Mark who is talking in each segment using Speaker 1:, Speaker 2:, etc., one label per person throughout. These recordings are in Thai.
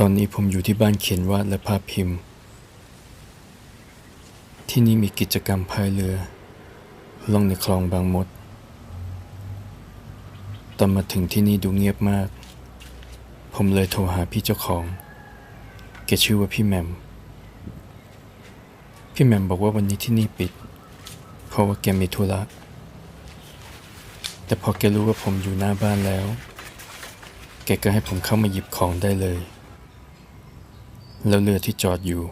Speaker 1: ตอนนี้ผมอยู่ที่บ้านเขียนวาดและภาพพิมพ์ ที่นี่มีกิจกรรมพายเรือ ล่องในคลองบางมด ตอนมาถึงที่นี่ดูเงียบมาก ผมเลยโทรหาพี่เจ้าของ แกชื่อว่าพี่แหมม พี่แหมมบอกว่าวันนี้ที่นี่ปิด เพราะว่าแกมีธุระ แต่พอแกรู้ว่าผมอยู่หน้าบ้านแล้ว แกก็ให้ผมเข้ามาหยิบของได้เลย แล้วเรือที่จอดอยู่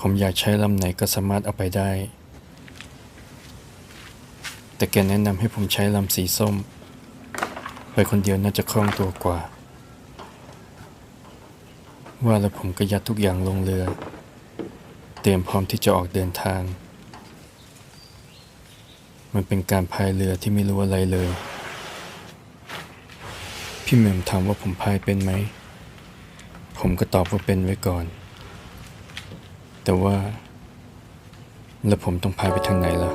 Speaker 1: ผมอยากใช้ลำไหนก็สามารถเอาไปได้ แต่แกแนะนำให้ผมใช้ลำสีส้ม ไปคนเดียวน่าจะคล่องตัวกว่า ว่าแล้วผมก็ยัดทุกอย่างลงเรือ เตรียมพร้อมที่จะออกเดินทาง มันเป็นการพายเรือที่ไม่รู้อะไรเลย พี่แมมถามว่าผมพายเป็นไหม ผมก็ตอบว่าเป็นไว้ก่อน แต่ว่า แล้วผมต้องพาไปทางไหนล่ะ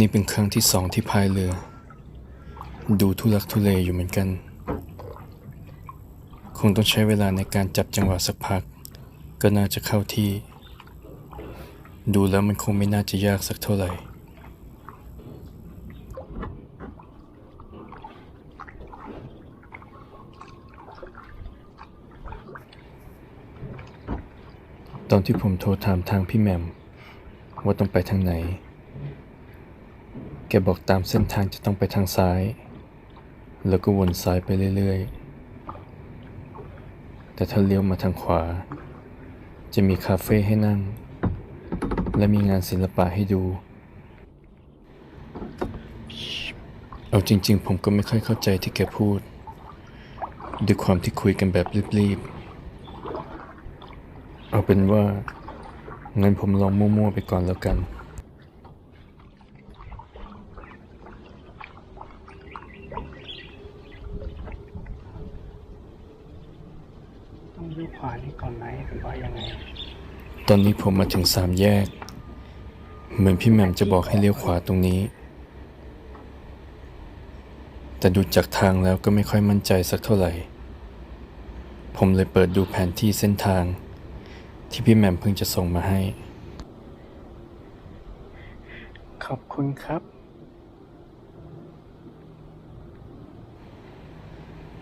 Speaker 2: นี่
Speaker 1: เป็นครั้งที่สองที่พายเรือ ดูทุลักทุเลอยู่เหมือนกัน คงต้องใช้เวลาในการจับจังหวะสักพัก ก็น่าจะเข้าที่ ดูแล้วมันคงไม่น่าจะยากสักเท่าไหร่ตอนที่ผมโทรถามทางพี่แหม่มว่าต้องไปทางไหน บอกตามเส้นทางจะต้องไปทางซ้าย แล้วก็วนซ้ายไปเรื่อยๆ แต่ถ้าเลี้ยวมาทางขวา จะมีคาเฟ่ให้นั่ง และมีงานศิลปะให้ดู เอาจริงๆ ผมก็ไม่ค่อยเข้าใจที่แกพูด ด้วยความที่คุยกันแบบรีบๆ เอาเป็นว่างั้นผมลองมั่วๆไปก่อนแล้วกัน
Speaker 2: ต้องเลี้ยวขวานี่ก่อนไหมหรือว่ายังไง
Speaker 1: ต อนนี้ผมมาถึงสามแยก เหมือนพี่แหม่มจะบอกให้เลี้ยวขวาตรงนี้ แต่ดูจากทางแล้วก็ไม่ค่อยมั่นใจสักเท่าไหร่ ผมเลยเปิดดูแผนที่เส้นทาง ที่พี่แหม่มเพิ่งจะส่งมาให้
Speaker 2: ขอบคุณครับ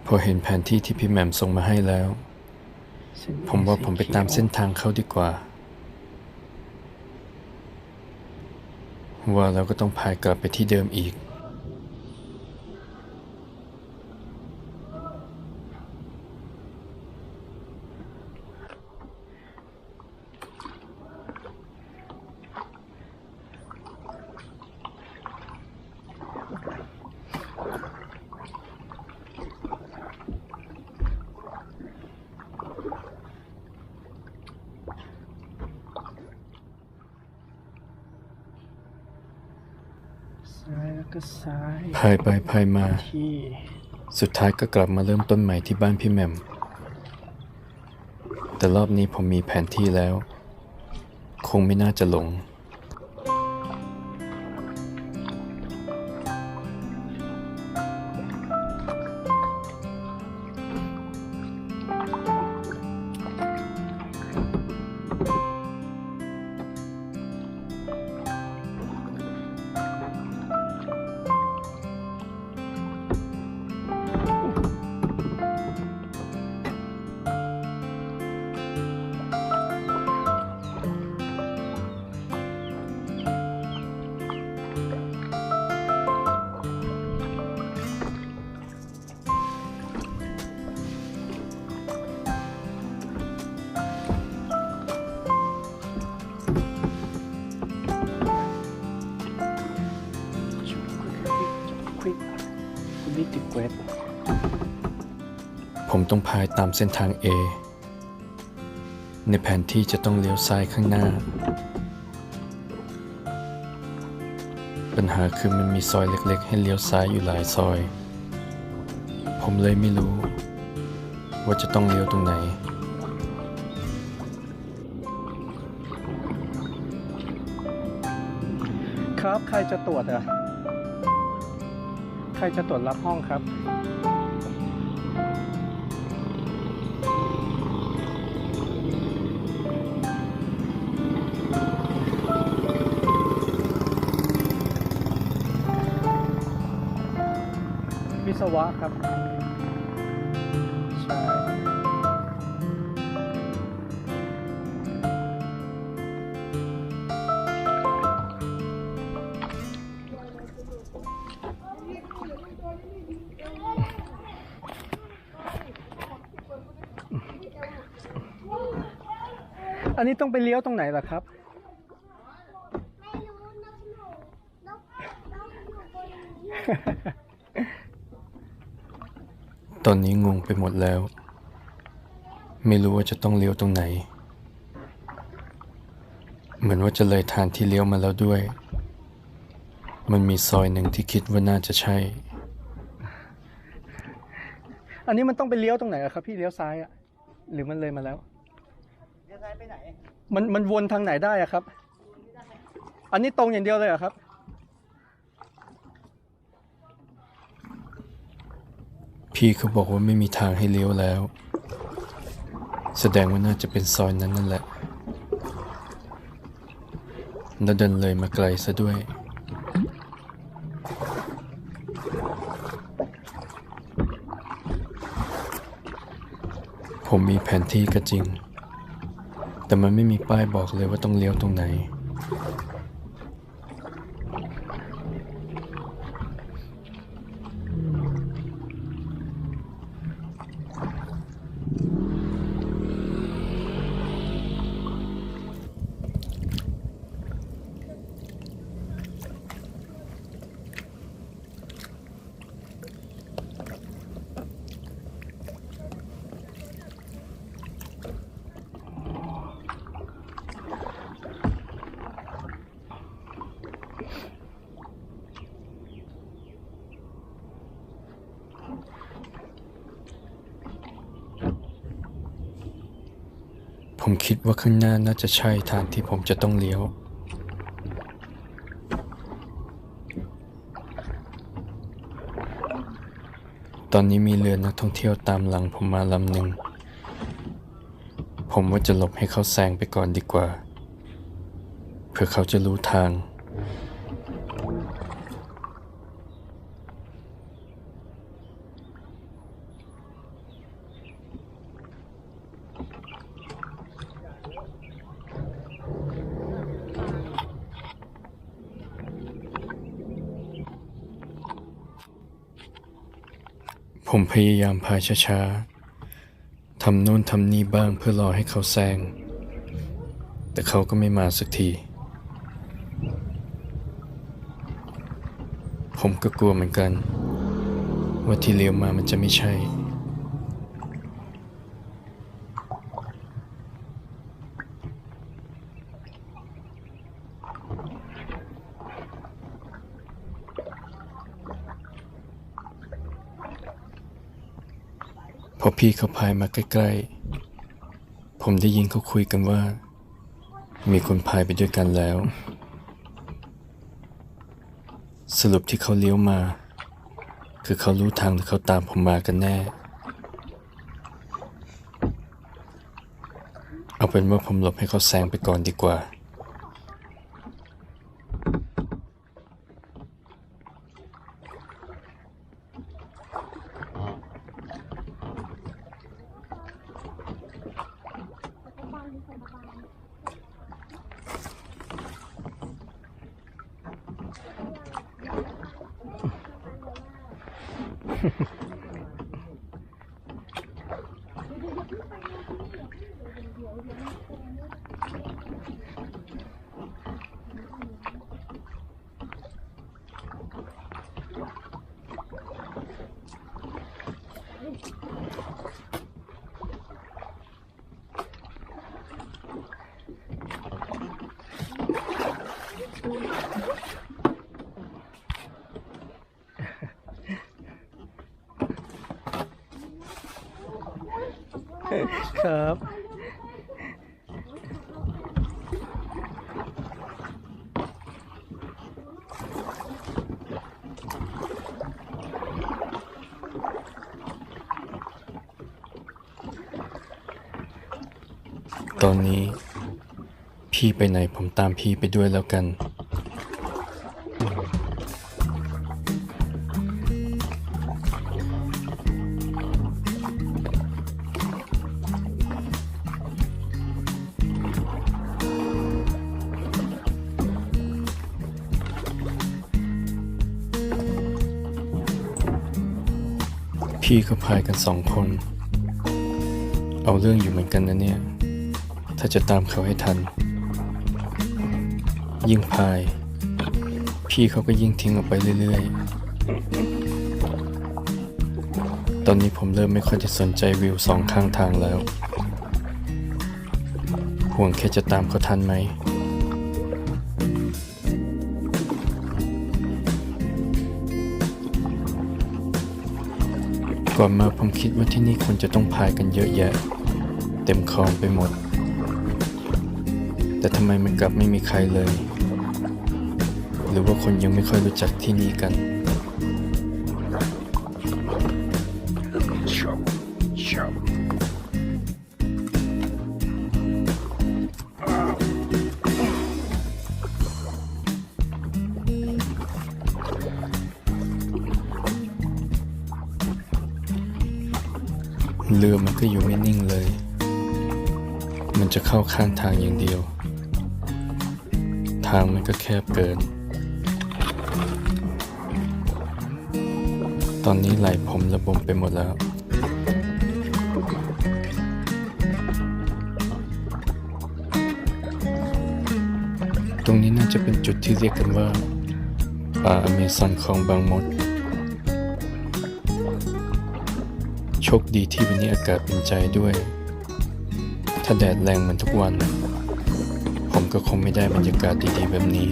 Speaker 1: พอเห็นแผนที่ที่พี่แหม่มส่งมาให้แล้ว ผมว่าผมไปตามเส้นทางเขาดีกว่า ว่าเราก็ต้องพายกลับไปที่เดิมอีก
Speaker 2: เซ้ายแล้วก็ซ้าย
Speaker 1: พาย ไปพายมา
Speaker 2: ที่
Speaker 1: สุดท้ายก็กลับมาเริ่มต้นใหม่ที่บ้านพี่แหม่มแต่รอบนี้ผมมีแผนที่แล้ว คงไม่น่าจะหลง
Speaker 2: คุณดิจิเกต
Speaker 1: ผมต้องพายตามเส้นทาง A ในแผนที่จะต้องเลี้ยวซ้ายข้างหน้า ปัญหาคือมันมีซอยเล็กๆ ให้เลี้ยวซ้ายอยู่หลายซอย ผมเลยไม่รู้ ว่าจะต้องเลี้ยวตรงไหน
Speaker 2: ครับใครจะตรวจอะใค รจะตรวจรับห้องครับ วิศวะครับ อันนี้ต้องไปเลี้ยวตรงไหนล่ะครับ
Speaker 3: ไม่รู้นกหนูนกนกอยู่บนนี้
Speaker 1: ตอนนี้งงไปหมดแล้ว ไม่รู้ว่าจะต้องเลี้ยวตรงไหน เหมือนว่าจะเลยทางที่เลี้ยวมาแล้วด้วย มันมีซอยหนึ่งที่คิดว่าน่าจะใช่
Speaker 2: อันนี้มันต้องไปเลี้ยวตรงไหนอะครับ พี่เลี้ยวซ้ายอะหรือมันเลยมาแล้ว
Speaker 4: เลี้ยว ซ้ายไปไหน
Speaker 2: มันมันวนทางไหนได้อะครับ อันนี้ตรงอย่างเดียวเลยเหรอครับ
Speaker 1: พี่เขาบอกว่าไม่มีทางให้เลี้ยวแล้ว แสดงว่าน่าจะเป็นซอยนั้นนั่นแหละแล้วเดินเลยมาไกลซะด้วย ผมมีแผนที่ก็จริง แต่มันไม่มีป้ายบอกเลยว่าต้องเลี้ยวตรงไหน ผมคิดว่าข้างหน้าน่าจะใช่ทางที่ผมจะต้องเลี้ยว ตอนนี้มีเรือนักท่องเที่ยวตามหลังผมมาลำหนึ่ง ผมว่าจะหลบให้เขาแซงไปก่อนดีกว่า เพื่อเขาจะรู้ทาง ผมพยายามพายช้าๆ ทำโน่นทำนี่บ้างเพื่อรอให้เขาแซง แต่เขาก็ไม่มาสักที ผมก็กลัวเหมือนกัน ว่าที่เลี้ยวมามันจะไม่ใช่ พอพี่เขาพายมาใกล้ๆ ผมได้ยินเขาคุยกันว่า มีคนพายไปด้วยกันแล้ว สรุปที่เขาเลี้ยวมา คือเขารู้ทางหรือเขาตามผมมากันแน่ เอาเป็นว่าผมหลบให้เขาแซงไปก่อนดีกว่า
Speaker 2: ครับ
Speaker 1: ตอนนี้ พี่ไปไหนผมตามพี่ไปด้วยแล้วกัน พี่เขาพายกันสองคน เอาเรื่องอยู่เหมือนกันนะเนี่ย ถ้าจะตามเขาให้ทัน ยิ่งพาย พี่เขาก็ยิ่งทิ้งออกไปเรื่อยๆ ตอนนี้ผมเริ่มไม่ค่อยจะสนใจวิวสองข้างทางแล้ว ห่วงแค่จะตามเขาทันไหม ก่อนมาผมคิดว่าที่นี่คนจะต้องพายกันเยอะแยะ เต็มคลองไปหมด แต่ทำไมมันกลับไม่มีใครเลย หรือว่าคนยังไม่ค่อยรู้จักที่นี่กัน ก็อยู่ไม่นิ่งเลย มันจะเข้าข้างทางอย่างเดียว ทางมันก็แคบเกิน ตอนนี้ไหล่ผมระบมไปหมดแล้ว ตรงนี้น่าจะเป็นจุดที่เรียกกันว่าป่าอเมซอนของบางมด คดีที่วันนี้อากาศเป็นใจด้วย ถ้าแดดแรงเหมือนทุกวัน ผมก็คงไม่ได้บรรยากาศดีๆแบบนี้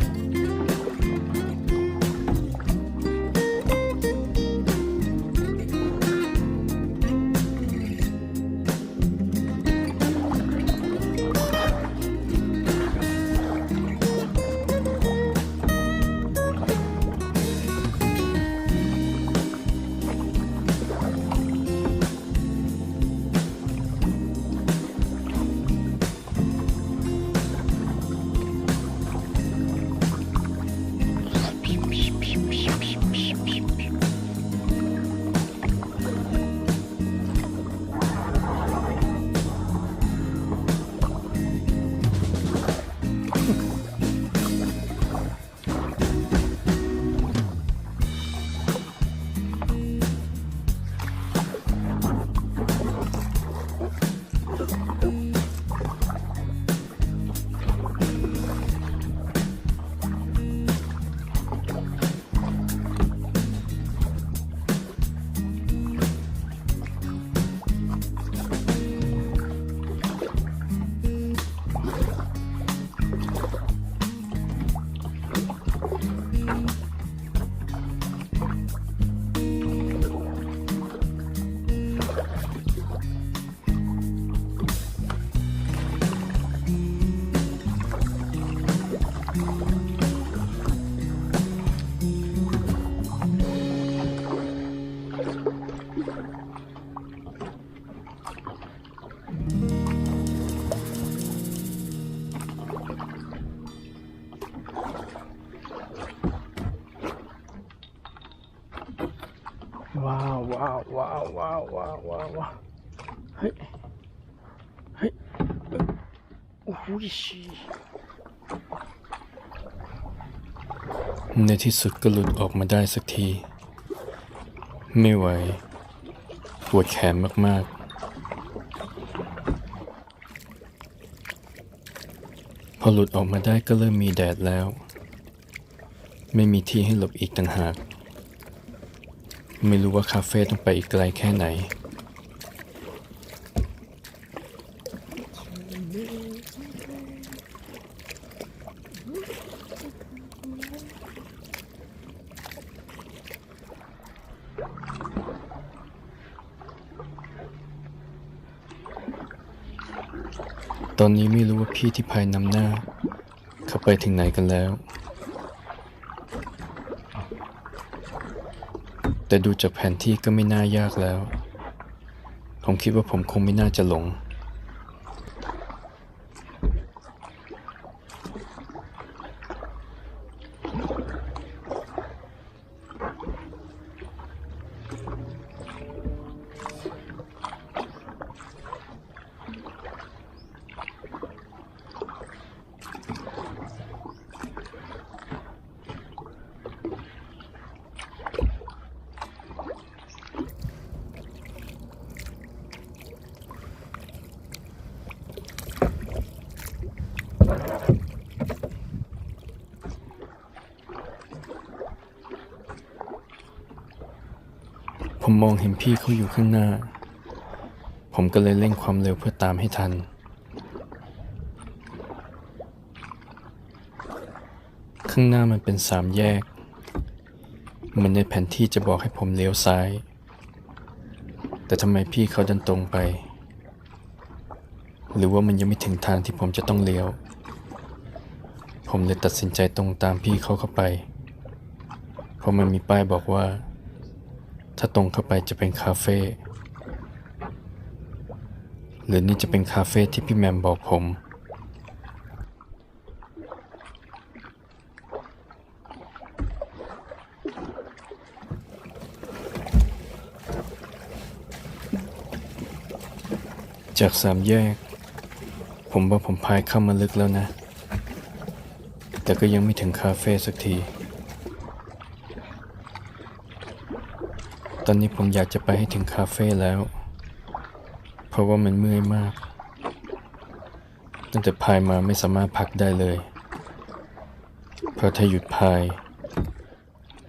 Speaker 2: ว้าวว้าวว้าวว้าวว้าวว้าวว้าวเฮ้ยเฮ้ยเอ้ยโอ้โหชิ
Speaker 1: ในที่สุดก็หลุดออกมาได้สักที ไม่ไหวปวดแขนมากๆ พอหลุดออกมาได้ก็เริ่มมีแดดแล้ว ไม่มีที่ให้หลบอีกต่างหาก ไม่รู้ว่าคาเฟ่ต้องไปอีกไกลแค่ไหน ตอนนี้ไม่รู้ว่าพี่ที่ภายนำหน้า เขาไปถึงไหนกันแล้ว แต่ดูจากแผนที่ก็ไม่น่ายากแล้ว ผมคิดว่าผมคงไม่น่าจะหลง ผมมองเห็นพี่เขาอยู่ข้างหน้า ผมก็เลยเร่งความเร็วเพื่อตามให้ทัน ข้างหน้ามันเป็นสามแยกเหมือนในแผนที่จะบอกให้ผมเลี้ยวซ้าย แต่ทำไมพี่เขาดันตรงไป หรือว่ามันยังไม่ถึงทางที่ผมจะต้องเลี้ยว ผมเลยตัดสินใจตรงตามพี่เขาเข้าไป เพราะมันมีป้ายบอกว่า ถ้าตรงเข้าไปจะเป็นคาเฟ่หรือนี่จะเป็นคาเฟ่ที่พี่แมมบอกผม จากสามแยก ผมว่าผมพายเข้ามาลึกแล้วนะ แต่ก็ยังไม่ถึงคาเฟ่สักที ต อนนี้ผมอยากจะไปให้ถึงคาเฟ่แล้ว เพราะว่ามันเมื่อยมาก ตั้งแต่พายมาไม่สามารถพักได้เลย เพราะถ้าหยุดพาย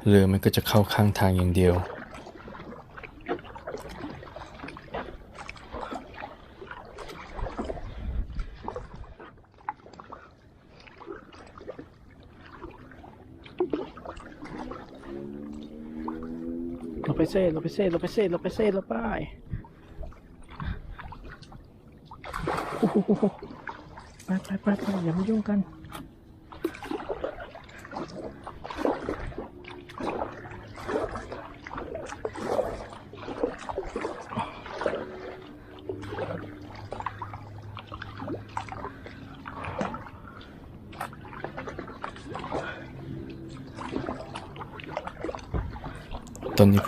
Speaker 1: เรือมันก็จะเข้าข้างทางอย่างเดียว
Speaker 2: เซ่เราไปเซ่เราไปเซ่เราไปเซ่เราไปโอ้โหไปไปไปไปอย่ามายุ่งกัน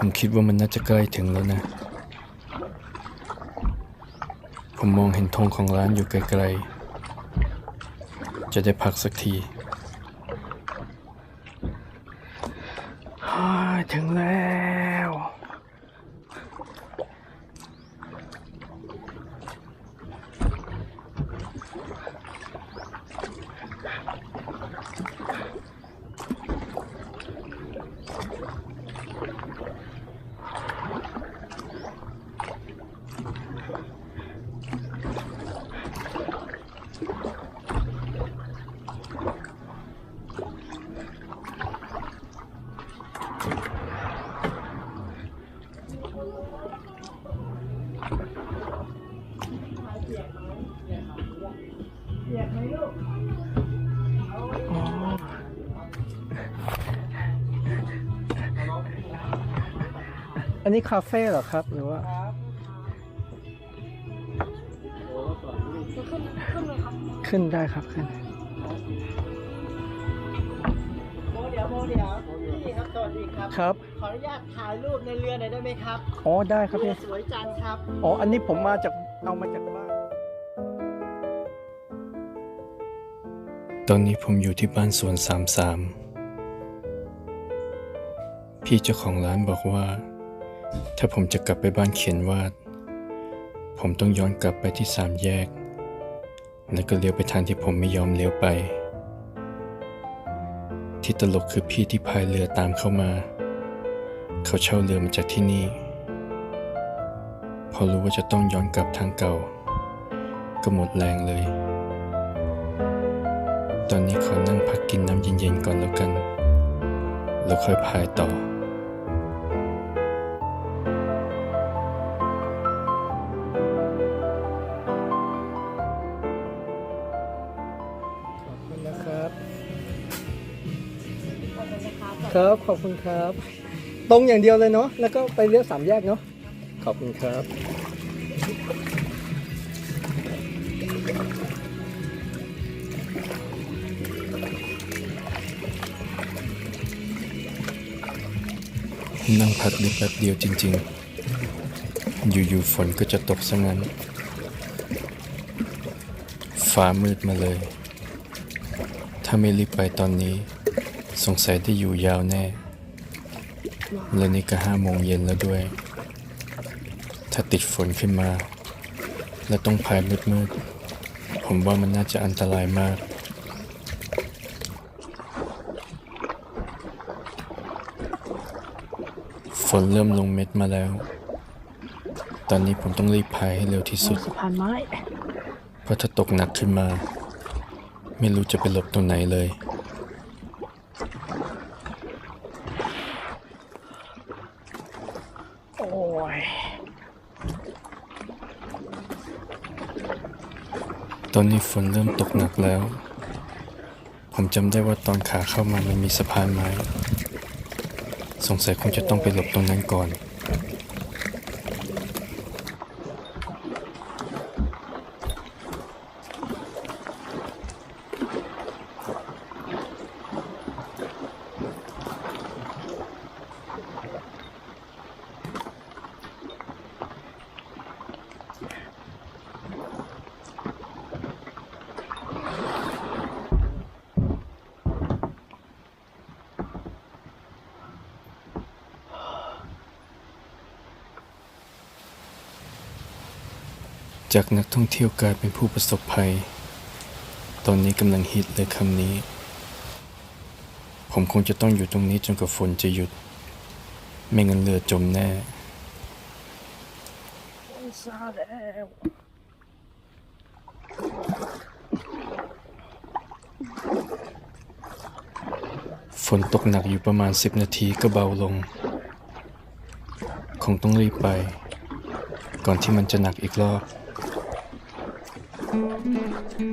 Speaker 1: ผมคิดว่ามันน่าจะใกล้ถึงแล้วนะ ผมมองเห็นธงของร้านอยู่ไกลๆ จะได้พักสักที
Speaker 2: นนี้คาเฟ่เหรอครับหรือว่าขึ้นได้ครับขึ้น
Speaker 4: โอ้เดี๋ยวโมเดี๋ยวพี่ครับสวัสดีครับ
Speaker 2: ครับ
Speaker 4: ขออนุญาตถ่ายรูปในเรือหน่อยได้ไหมครับ
Speaker 2: อ๋อได้ครับ
Speaker 4: เรื
Speaker 2: พี่
Speaker 4: อสวยจังครับ
Speaker 2: อ๋ออันนี้ผมมาจากเอามาจากบ้าน
Speaker 1: ตอนนี้ผมอยู่ที่บ้านสวนสามสามพี่เจ้าของร้านบอกว่า ถ้าผมจะกลับไปบ้านเขียนวาด ผมต้องย้อนกลับไปที่สามแยก แล้วก็เลี้ยวไปทางที่ผมไม่ยอมเลี้ยวไป ที่ตลกคือพี่ที่พายเรือตามเข้ามา เขาเช่าเรือมาจากที่นี่ พอรู้ว่าจะต้องย้อนกลับทางเก่า ก็หมดแรงเลย ตอนนี้ขอนั่งพักกินน้ำเย็นๆก่อนแล้วกัน แล้วค่อยพายต่อ
Speaker 2: ขอบคุณครับ ตรงอย่างเดียวเลยเนาะแล้วก็ไปเลี้ยวสามแยกเนาะขอบคุณครับ
Speaker 1: นั่งพักได้แป๊บเดียวจริง ๆ อยู่ ๆ ฝนก็จะตกซะงั้น ฟ้ามืดมาเลย ถ้าไม่รีบไปตอนนี้ สงสัยได้อยู่ยาวแน่ และนี่ก็ห้าโมงเย็นแล้วด้วย ถ้าติดฝนขึ้นมา และต้องพายมืดๆ ผมว่ามันน่าจะอันตรายมากฝนเริ่มลงเม็ดมาแล้ว ตอนนี้ผมต้องรีบพายให้เร็วที่สุด เพราะถ้าตกหนักขึ้นมา ไม่รู้จะไปหลบตรงไหนเลย
Speaker 2: โอ้ย
Speaker 1: ตอนนี้ฝนเริ่มตกหนักแล้ว ผมจำได้ว่าตอนขาเข้ามามันมีสะพานไม้ สงสัยคงจะต้องไปหลบตรงนั้นก่อน จากนักท่องเที่ยวกลายเป็นผู้ประสบภัย ตอนนี้กำลังฮิตเลยคำนี้ ผมคงจะต้องอยู่ตรงนี้จนกว่าฝนจะหยุด ไม่งั้นเรือจมแน่
Speaker 2: ซาแล้ว
Speaker 1: ฝนตกหนักอยู่ประมาณ 10 นาทีก็เบาลง คงต้องรีบไป ก่อนที่มันจะหนักอีกรอบ
Speaker 2: Thank you.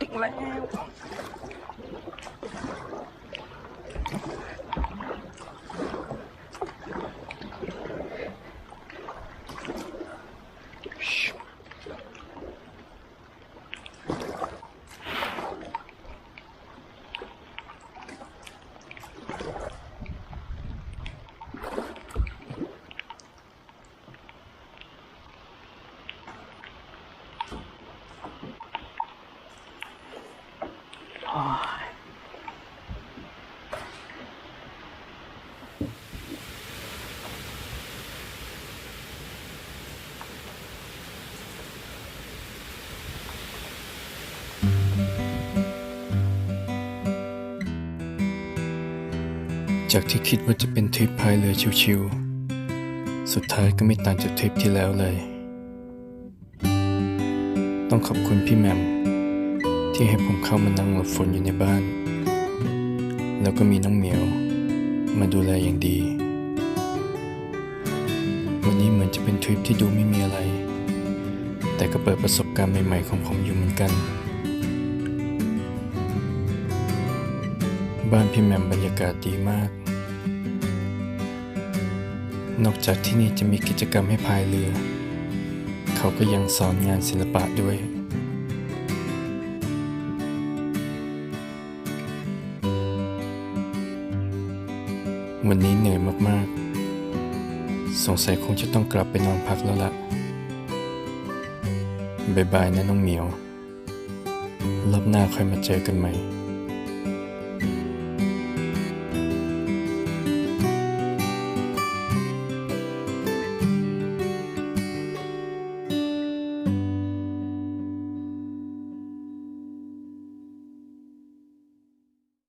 Speaker 2: ถึง
Speaker 1: จากที่คิดว่าจะเป็นทริปพายเรือชิวๆ สุดท้ายก็ไม่ต่างจากทริปที่แล้วเลย ต้องขอบคุณพี่แหม่มที่ให้ผมเข้ามานั่งหลบฝนอยู่ในบ้าน แล้วก็มีน้องเหมียว มาดูแลอย่างดี วันนี้เหมือนจะเป็นทริปที่ดูไม่มีอะไร แต่ก็เปิดประสบการณ์ใหม่ๆของผมอยู่เหมือนกันบ้านพี่แหม่มบรรยากาศดีมาก นอกจากที่นี่จะมีกิจกรรมให้พายเรือ เขาก็ยังสอนงานศิลปะด้วย วันนี้เหนื่อยมากๆ สงสัยคงจะต้องกลับไปนอนพักแล้วละ่ะบ๊ายบายนะน้องเหมียว รอบหน้าค่อยมาเจอกันใหม่